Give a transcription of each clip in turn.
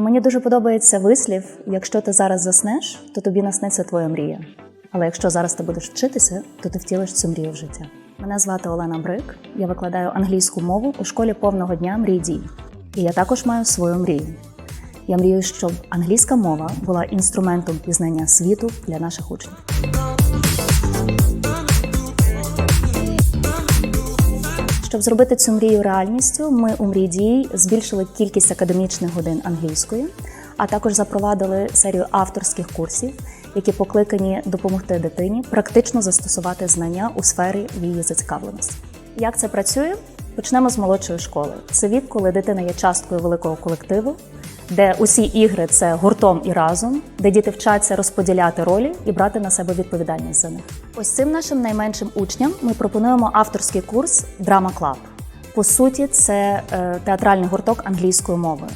Мені дуже подобається вислів: якщо ти зараз заснеш, то тобі насниться твоя мрія. Але якщо зараз ти будеш вчитися, то ти втілиш цю мрію в життя. Мене звати Олена Брик. Я викладаю англійську мову у школі повного дня мрій дій. І я також маю свою мрію. Я мрію, щоб англійська мова була інструментом пізнання світу для наших учнів. Щоб зробити цю мрію реальністю, ми у мрії дій збільшили кількість академічних годин англійської, а також запровадили серію авторських курсів, які покликані допомогти дитині практично застосувати знання у сфері її зацікавленості. Як це працює? Почнемо з молодшої школи. Це вік, коли дитина є часткою великого колективу, де усі ігри це гуртом і разом, де діти вчаться розподіляти ролі і брати на себе відповідальність за них. Ось цим нашим найменшим учням ми пропонуємо авторський курс Драма Клаб. По суті, це е, театральний гурток англійською мовою.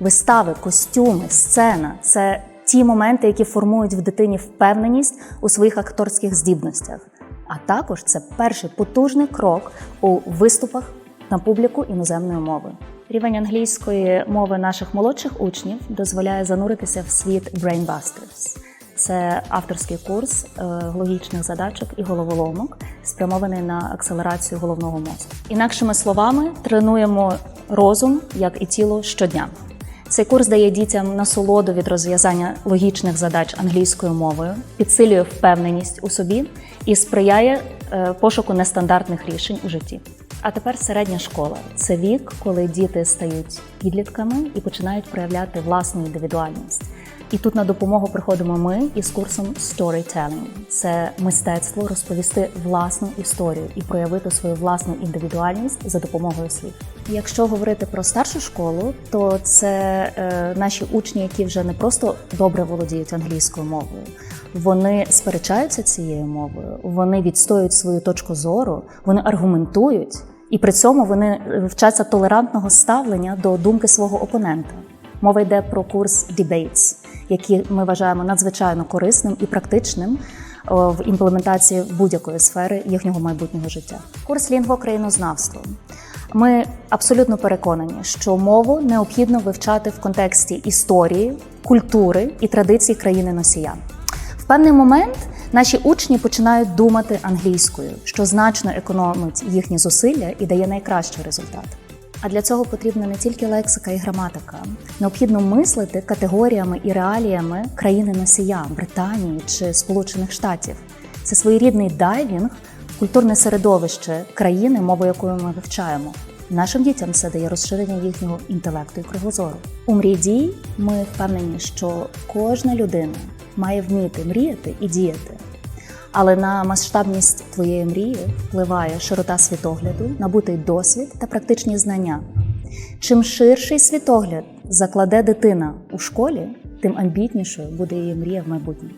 Вистави, костюми, сцена це ті моменти, які формують в дитині впевненість у своїх акторських здібностях. А також це перший потужний крок у виступах на публіку іноземною мовою. Рівень англійської мови наших молодших учнів дозволяє зануритися в світ Brainbusters. Це авторський курс е, логічних задачок і головоломок, спрямований на акселерацію головного мозку. Інакшими словами, тренуємо розум, як і тіло щодня. Цей курс дає дітям насолоду від розв'язання логічних задач англійською мовою, підсилює впевненість у собі і сприяє е, пошуку нестандартних рішень у житті. А тепер середня школа це вік, коли діти стають підлітками і починають проявляти власну індивідуальність. І тут на допомогу приходимо ми із курсом Storytelling. Це мистецтво розповісти власну історію і проявити свою власну індивідуальність за допомогою слів. Якщо говорити про старшу школу, то це е, наші учні, які вже не просто добре володіють англійською мовою, вони сперечаються цією мовою, вони відстоюють свою точку зору, вони аргументують, і при цьому вони вчаться толерантного ставлення до думки свого опонента. Мова йде про курс Debates, який ми вважаємо надзвичайно корисним і практичним в імплементації будь-якої сфери їхнього майбутнього життя. Курс лінгвокраїнознавства. Ми абсолютно переконані, що мову необхідно вивчати в контексті історії, культури і традицій країни носія. Певний момент наші учні починають думати англійською, що значно економить їхні зусилля і дає найкращий результат. А для цього потрібна не тільки лексика і граматика. Необхідно мислити категоріями і реаліями країни носія Британії чи Сполучених Штатів. Це своєрідний дайвінг культурне середовище країни, мову якої ми вивчаємо. Нашим дітям це дає розширення їхнього інтелекту і кругозору. У мрії дій ми впевнені, що кожна людина має вміти мріяти і діяти. Але на масштабність твоєї мрії впливає широта світогляду, набутий досвід та практичні знання. Чим ширший світогляд закладе дитина у школі, тим амбітнішою буде її мрія в майбутньому.